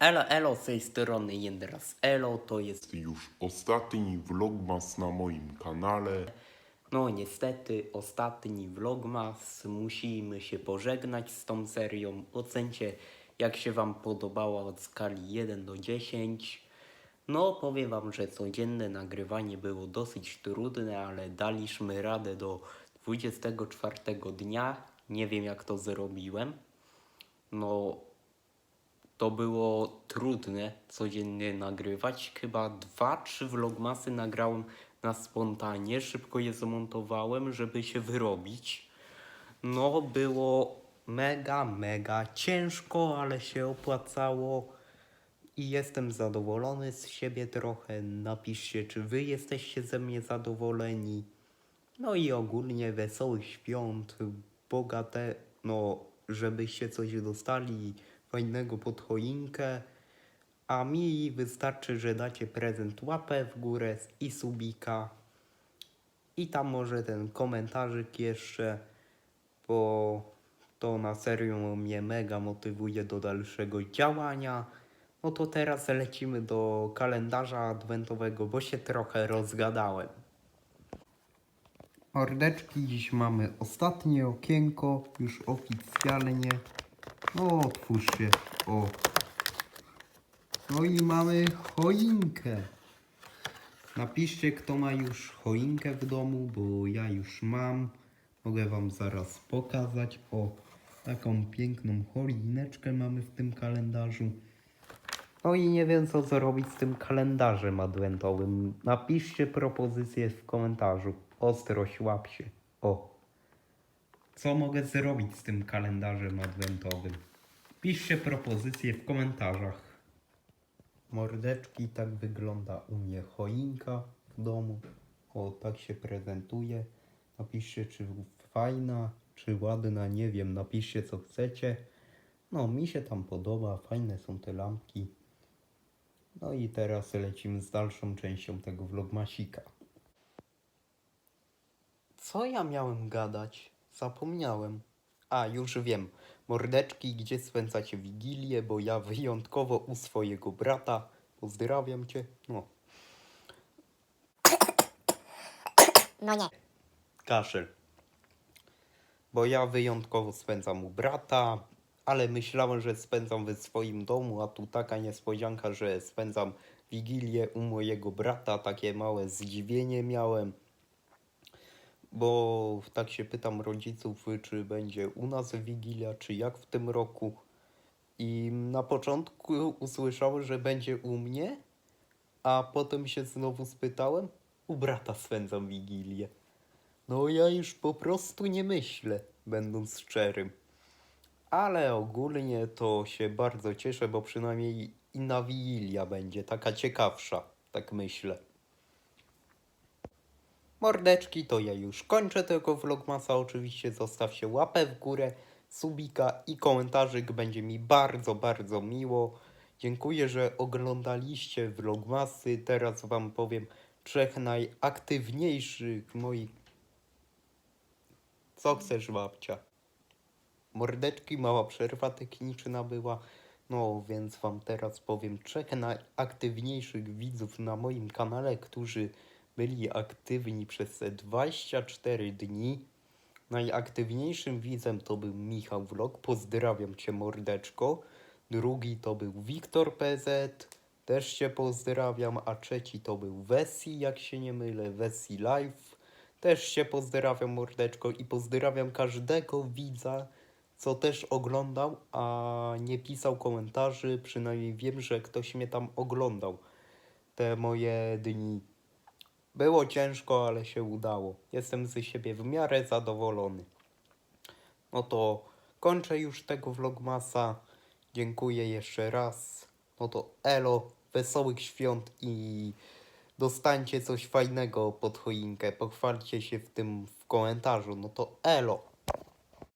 Elo, elo, z tej strony Jędras Elo, to jest, już ostatni vlogmas na moim kanale. no niestety, ostatni vlogmas. Musimy się pożegnać z tą serią. Ocencie, jak się Wam podobała od skali 1 do 10. No, powiem Wam, że codzienne nagrywanie było dosyć trudne, ale daliśmy radę do 24 dnia. Nie wiem, jak to zrobiłem. No, to było trudne codziennie nagrywać. Chyba dwa, trzy vlogmasy nagrałem na spontanie. Szybko je zmontowałem, żeby się wyrobić. No, było mega, mega ciężko, ale się opłacało. I jestem zadowolony z siebie trochę. Napiszcie, czy wy jesteście ze mnie zadowoleni. No i ogólnie wesołych świąt, bogate, no, żebyście coś dostali fajnego pod choinkę. A mi wystarczy, że dacie prezent łapę w górę i subika. I tam może ten komentarzyk jeszcze, bo to na serio mnie mega motywuje do dalszego działania. No to teraz lecimy do kalendarza adwentowego, bo się trochę rozgadałem. Mordeczki, dziś mamy ostatnie okienko, już oficjalnie. No, otwórzcie. O. No i mamy choinkę. Napiszcie, kto ma już choinkę w domu, bo ja już mam. Mogę Wam zaraz pokazać. O, taką piękną choineczkę mamy w tym kalendarzu. No i nie wiem, co zrobić z tym kalendarzem adwentowym. Napiszcie propozycję w komentarzu. Ostrość, łap się. O. Co mogę zrobić z tym kalendarzem adwentowym? Piszcie propozycje w komentarzach. Mordeczki, tak wygląda u mnie choinka w domu. O, tak się prezentuje. Napiszcie, czy fajna, czy ładna, nie wiem. Napiszcie, co chcecie. No, mi się tam podoba, fajne są te lampki. No i teraz lecimy z dalszą częścią tego vlogmasika. Co ja miałem gadać? Zapomniałem. A, już wiem. Mordeczki, gdzie spędzacie Wigilię, bo ja wyjątkowo u swojego brata. Pozdrawiam cię. No, No nie. kaszel. Bo ja wyjątkowo spędzam u brata, ale myślałem, że spędzam w swoim domu, a tu taka niespodzianka, że spędzam Wigilię u mojego brata. Takie małe zdziwienie miałem. Bo tak się pytam rodziców, czy będzie u nas Wigilia, czy jak w tym roku. I na początku usłyszałem, że będzie u mnie, a potem się znowu spytałem, u brata spędzam Wigilię. No ja już po prostu nie myślę, będąc szczerym. Ale ogólnie to się bardzo cieszę, bo przynajmniej inna Wigilia będzie, taka ciekawsza, tak myślę. Mordeczki, to ja już kończę tego vlogmasa. Oczywiście zostawcie łapę w górę, subika i komentarzyk. Będzie mi bardzo, bardzo miło. Dziękuję, że oglądaliście vlogmasy. Teraz wam powiem trzech najaktywniejszych moich... Co chcesz, babcia? Mordeczki, mała przerwa techniczna była. No, więc wam teraz powiem trzech najaktywniejszych widzów na moim kanale, którzy byli aktywni przez te 24 dni. Najaktywniejszym widzem to był Michał Vlog. Pozdrawiam cię, mordeczko. Drugi to był Wiktor PZ. Też cię pozdrawiam. A trzeci to był Wesi, jak się nie mylę. Wesi Live. Też cię pozdrawiam, mordeczko. I pozdrawiam każdego widza, co też oglądał, a nie pisał komentarzy. Przynajmniej wiem, że ktoś mnie tam oglądał. Te moje dni. Było ciężko, ale się udało. Jestem z siebie w miarę zadowolony. No to kończę już tego vlogmasa. Dziękuję jeszcze raz. No to elo, wesołych świąt i dostańcie coś fajnego pod choinkę. Pochwalcie się w tym w komentarzu. No to elo.